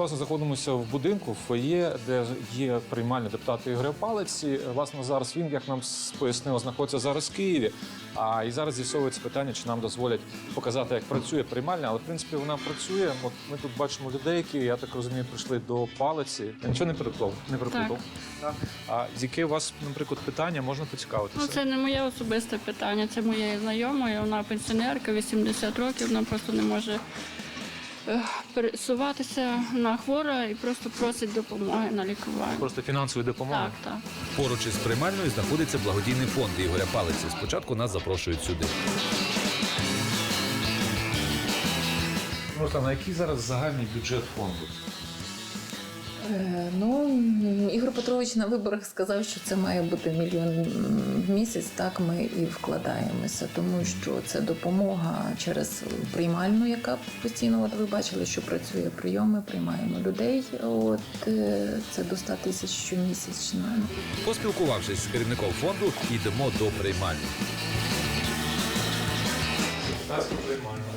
власне знаходимося в будинку, в фоє, де є приймальня депутата Ігоря Палиці. Власне, зараз він, як нам пояснило, знаходиться зараз в Києві. А і зараз з'ясовується питання, чи нам дозволять показати, як працює приймальня. Але в принципі вона працює. От ми тут бачимо людей, які я так розумію, прийшли до палиці. Я нічого не переплав, не переплутав. А яке у вас, наприклад, питання можна поцікавитися? Ну, це не моє особисте питання, це моєї знайомої. Вона пенсіонерка, 80 років, вона просто не може пересуватися, на хвора і просто просить допомоги на лікування. Просто фінансової допомоги. Так, так. Поруч із приймальною знаходиться благодійний фонд Ігоря Палиці. Спочатку нас запрошують сюди. Руслан, а який зараз загальний бюджет фонду? Е, Ну, Ігор Петрович на виборах сказав, що це має бути мільйон в місяць. Так ми і вкладаємося, тому що це допомога через приймальну, яка постійно, от ви бачили, що працює прийоми, приймаємо людей. От е, це до 100 тисяч щомісячно. Поспілкувавшись з керівником фонду, йдемо до приймальні. приймальна.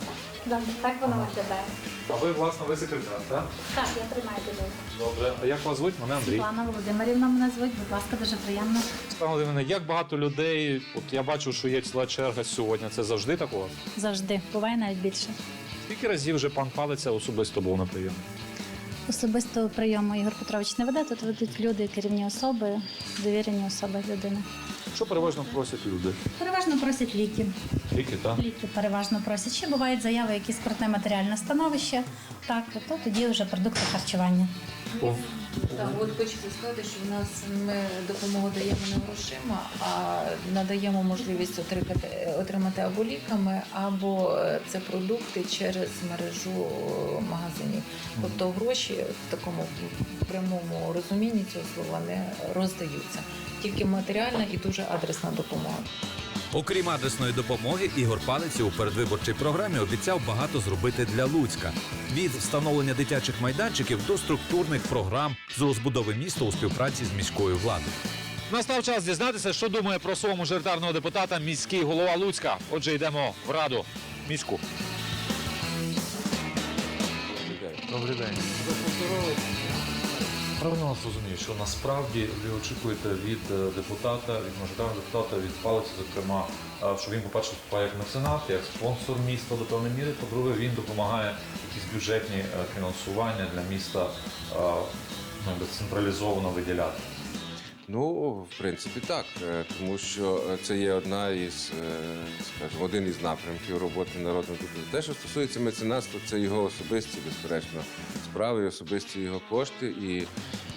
Да, так воно виглядає. А ви, власне, ви секретар, так? Так, я приймаю людей. Добре. А як вас звуть? Мене Андрій. Світлана Володимирівна мене звуть, будь ласка, дуже приємно. Світлана Володимирівна, як багато людей, от я бачу, що є ціла черга сьогодні. Це завжди так у вас? Завжди. Буває навіть більше. Скільки разів вже пан Палиця особисто був на прийомі? Особисто прийому Ігор Петрович не веде, тут ведуть люди, керівні особи, довірені особи людини. Що переважно просять люди? Переважно просять ліки. Ліки, так? Ліки переважно просять. Ще бувають заяви, якісь скрутне матеріальне становище. Так, то тоді вже продукти харчування. Так, от хочеться сказати, що в нас ми допомогу даємо не грошима, а надаємо можливість отримати, отримати або ліками, або е, це продукти через мережу е, магазинів. Тобто гроші в такому прямому розумінні цього слова не роздаються. Тільки матеріальна і дуже адресна допомога. Окрім адресної допомоги, Ігор Палиці у передвиборчій програмі обіцяв багато зробити для Луцька від встановлення дитячих майданчиків до структурних програм з розбудови міста у співпраці з міською владою. Настав час дізнатися, що думає про свого мажоритарного депутата міський голова Луцька. Отже, йдемо в раду міську. Добрий день. Правильно вас розумію, що насправді ви очікуєте від е, депутата, від мажоритарного депутата, від палиці, зокрема, е, що він, по-перше, як меценат, як спонсор міста до певної міри. По-друге, він допомагає якісь бюджетні е, фінансування для міста ну, централізовано виділяти. Ну, в принципі, так, е, тому що е, це є одна із, е, скажімо, один із напрямків роботи народного депутата. Те, що стосується меценатства, це його особисті, безперечно, справи, особисті його кошти, і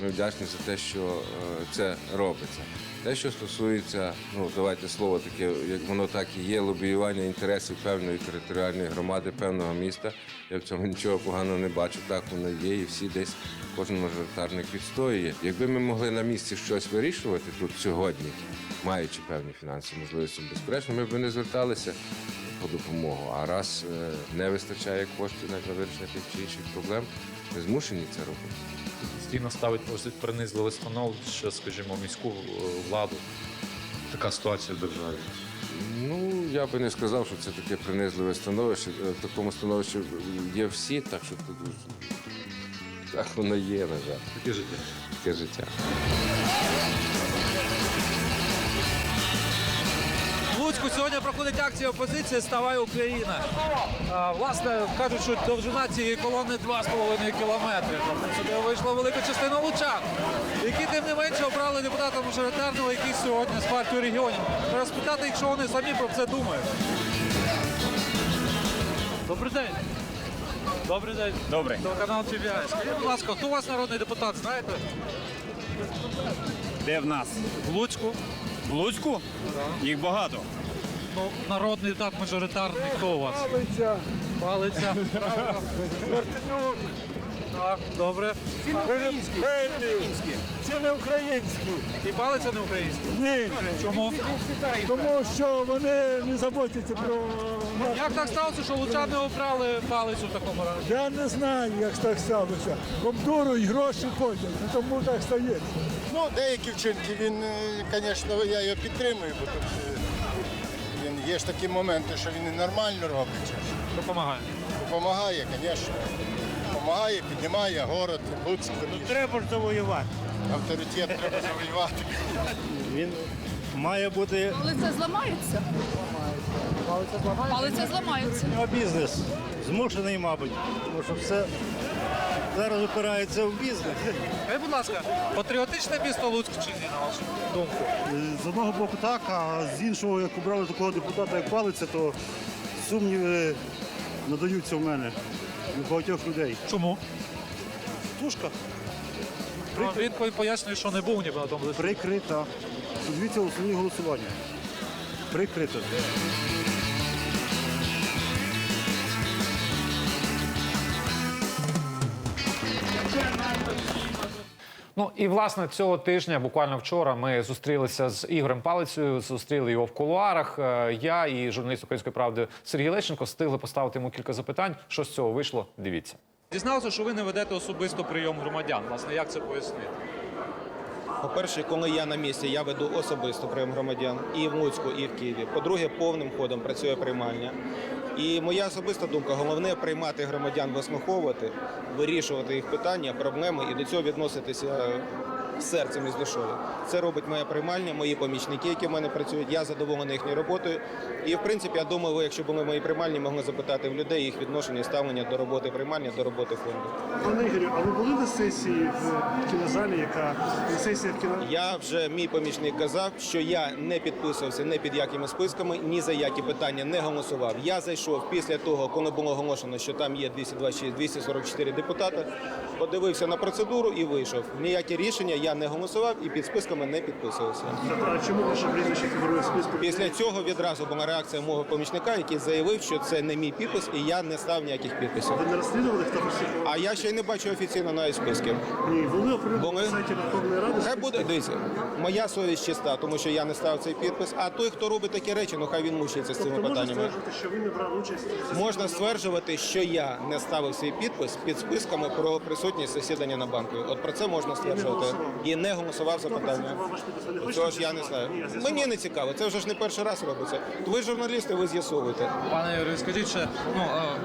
ми вдячні за те, що е, це робиться. Те, що стосується, ну давайте слово таке, як воно так і є, лобіювання інтересів певної територіальної громади, певного міста. Я в цьому нічого поганого не бачу. Так воно є, і всі десь кожен мажоритарник відстоює. Якби ми могли на місці щось вирішувати тут сьогодні, маючи певні фінансові можливості, безперечно, ми б не зверталися по допомогу. А раз е, не вистачає коштів на вирішення тих чи інших проблем, ми змушені це робити. Постійно ставить просить принизливе становище, скажімо, міську е, владу. Така ситуація в державі. Ну, я би не сказав, що це таке принизливе становище. Е, В такому становищі є всі, так що тут так воно є, на жаль, Таке життя. таке життя. Луцьку сьогодні проходить акція опозиції Ставай Україна. А, власне, кажуть, що довжина цієї колони 2,5 кілометри. Тобто сюди вийшла велика частина лучан, які тим не менше обрали депутата мажоритарного, який сьогодні з партії регіонів. Треба спитати, якщо вони самі про це думають. Добрий день. Добрий день. Добре. Телеканал TVI. Скажіть, будь ласка, хто у вас народний депутат, знаєте? Де в нас? В Луцьку. В Луцьку? Їх багато. Ну, народний депутат мажоритарний, хто у вас? Палиця. Палиця. Так, добре. Це не українські. І палиця не українська? Ні. Чому? Тому що вони не заботяться про нас. Як так сталося, що лучани обрали палицю в такому разі? Я не знаю, як так сталося. Комдуру і гроші ходять, і тому так стається. Ну, деякі вчинки він, звісно, я його підтримую, бо тут е, є ж такі моменти, що він і нормально робить. Допомагає. Допомагає, звісно. Допомагає. піднімає город, Луцьк. Треба ж завоювати. Авторитет треба завоювати. Він має бути Палиця зламається. Палиця зламається. його бізнес. Змушений, мабуть. Тому що все зараз опирається в бізнес. Скажіть, будь ласка, патріотичне місто Луцьк чи ні, на вашу думку? З одного боку так, а з іншого, як обрали такого депутата, як палиця, то сумніви надаються в мене у багатьох людей. Чому? Тушка Ну, Він пояснює, що не був ніби на тому засіданні. прикрита. Подивіться основні голосування. Прикрита. Ну і власне цього тижня, буквально вчора, ми зустрілися з Ігорем Палицею, зустріли його в кулуарах. Е, Я і журналіст української правди Сергій Лещенко встигли поставити йому кілька запитань. Що з цього вийшло? Дивіться. Дізналося, що ви не ведете особисто прийом громадян. Власне, як це пояснити? По-перше, коли я на місці, я веду особисто прийом громадян і в Луцьку, і в Києві. По-друге, повним ходом працює приймальня. І моя особиста думка, головне приймати громадян, вислуховувати, вирішувати їх питання, проблеми і до цього відноситися з серцем і з душою. Це робить моя приймальня, мої помічники, які в мене працюють. Я задоволений їхньою роботою. І в принципі, я думаю, ви, якщо були в моїй приймальні, могли запитати в людей їх відношення і ставлення до роботи приймальні, до роботи фонду. Пане Ігорю, а ви були на сесії в кінозалі, яка на сесії в кіно... Я вже мій помічник казав, що я не підписувався не під якими списками, ні за які питання не голосував. Я зайшов після того, коли було оголошено, що там є 226-244 депутати, подивився на процедуру і вийшов. Ніякі рішення я не голосував і під списками не підписувався. А чому ваше прізвище фігурує в списку? Після цього відразу була реакція мого помічника, який заявив, що це не мій підпис, і я не став ніяких підписів. Ви не розслідували, хто фальсифікував? А я ще й не бачу офіційно навіть списків. Ні, вони оприлюднили на сайті Верховної Ради. Хай буде дивіться, моя совість чиста, тому що я не став цей підпис. А той, хто робить такі речі, ну хай він мучиться з цими Тобто можна питаннями. стверджувати, що ви не брали участь? Можна стверджувати, що я не ставив свій підпис під списками про присутність засідання на банку. От про це можна стверджувати. І не голосував за хочете Цього ж я не знаю. Мені не цікаво. Це вже ж не перший раз робиться. Ви журналісти, ви з'ясовуєте. Пане Юрію, скажіть ще, ну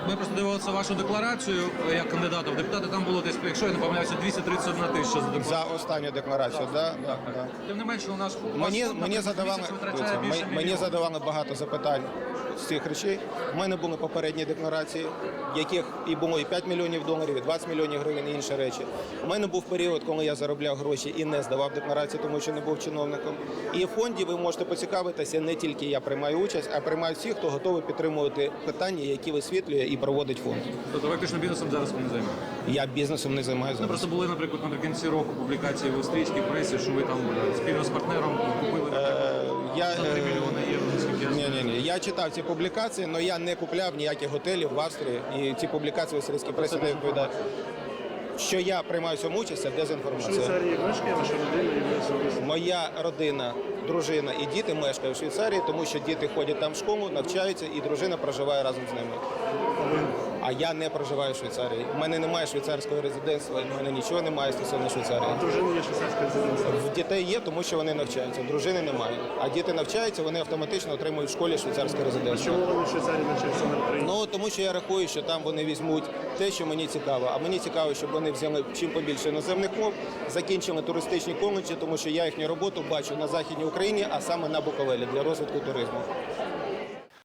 ми просто дивилися вашу декларацію е, як кандидата в депутати. Там було десь, якщо я не помиляюся, 231 тисяча за депутата. За останню декларацію, да, да, да. Тим не менше, у нас Мені, мені, задавали, мені задавали багато запитань з цих речей. У мене були попередні декларації, в яких і було і 5 мільйонів доларів, і 20 мільйонів гривень, і інші речі. У мене був період, коли я заробляв гроші і не здавав декларації, тому що не був чиновником. І в фонді ви можете поцікавитися, не тільки я приймаю участь, а приймають всі, хто готовий підтримувати питання, які висвітлює і проводить фонд. Тобто ви виключно бізнесом зараз не займаєтеся. Я бізнесом не займаюся. Ну, просто були, наприклад, наприкінці року публікації в австрійській пресі, що ви там спільно з партнером купили Е, Я, за 3 е, мільйони євро, Ні, знаю. ні, ні. Я читав ці публікації, але я не купляв ніяких готелів в Австрії. І ці публікації в австрійській пресі не відповідають. Що я приймаю цьому участь, це В дезінформація. Швейцарії мешкає ваша родина і. Моя родина, дружина і діти мешкають в Швейцарії, тому що діти ходять там в школу, навчаються, і дружина проживає разом з ними. А я не проживаю в Швейцарії. У мене немає швейцарського резидентства, в мене нічого немає стосовно Швейцарії. Дружина є швейцарська резиденція. В дітей є, тому що вони навчаються. Дружини немає. А діти навчаються, вони автоматично отримують в школі швейцарське резидентство. Чому вони в Швейцарії навчаються на Україні? Ну тому що я рахую, що там вони візьмуть те, що мені цікаво. А мені цікаво, щоб вони взяли чим побільше іноземних мов, закінчили туристичні коледжі, тому що я їхню роботу бачу на західній Україні, а саме на Буковелі для розвитку туризму.